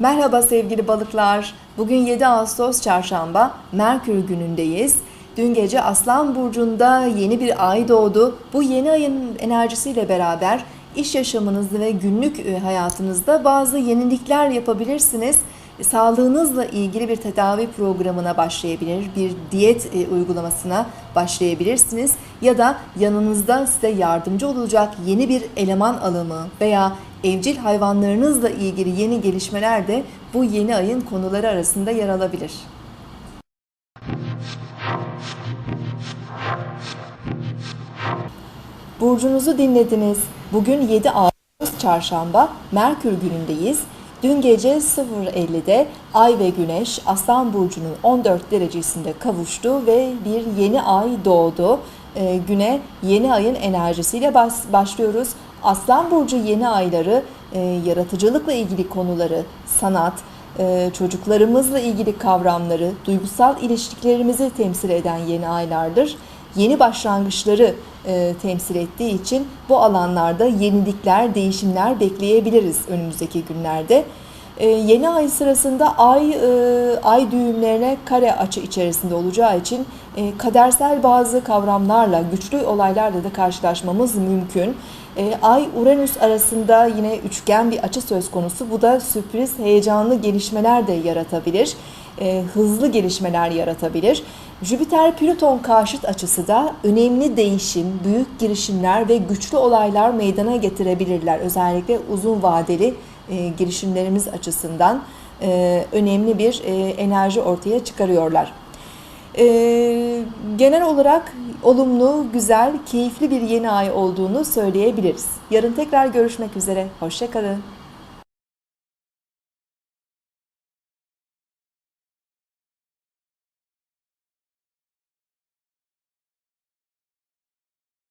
Merhaba sevgili balıklar. Bugün 7 Ağustos Çarşamba, Merkür günündeyiz. Dün gece Aslan Burcu'nda yeni bir ay doğdu. Bu yeni ayın enerjisiyle beraber iş yaşamınızda ve günlük e, hayatınızda bazı yenilikler yapabilirsiniz. Sağlığınızla ilgili bir tedavi programına başlayabilir, bir diyet e, uygulamasına başlayabilirsiniz ya da yanınızda size yardımcı olacak yeni bir eleman alımı veya evcil hayvanlarınızla ilgili yeni gelişmeler de bu yeni ayın konuları arasında yer alabilir. Burcunuzu dinlediniz. Bugün 7 Ağustos Çarşamba, Merkür günündeyiz. Dün gece 0.50'de Ay ve Güneş Aslan Burcu'nun 14 derecesinde kavuştu ve bir yeni ay doğdu. Ee, güne yeni ayın enerjisiyle bas- başlıyoruz. Aslan Burcu yeni ayları e, yaratıcılıkla ilgili konuları, sanat, e, çocuklarımızla ilgili kavramları, duygusal ilişkilerimizi temsil eden yeni aylardır. Yeni başlangıçları e, temsil ettiği için bu alanlarda yenilikler, değişimler bekleyebiliriz önümüzdeki günlerde. E, yeni ay sırasında ay e, ay düğümlerine kare açı içerisinde olacağı için e, kadersel bazı kavramlarla, güçlü olaylarla da karşılaşmamız mümkün. E, ay Uranüs arasında yine üçgen bir açı söz konusu. Bu da sürpriz, heyecanlı gelişmeler de yaratabilir. E, hızlı gelişmeler yaratabilir. Jüpiter-Plüton karşıt açısı da önemli değişim, büyük girişimler ve güçlü olaylar meydana getirebilirler. Özellikle uzun vadeli e, girişimlerimiz açısından e, önemli bir e, enerji ortaya çıkarıyorlar. E, genel olarak olumlu, güzel, keyifli bir yeni ay olduğunu söyleyebiliriz. Yarın tekrar görüşmek üzere. Hoşçakalın.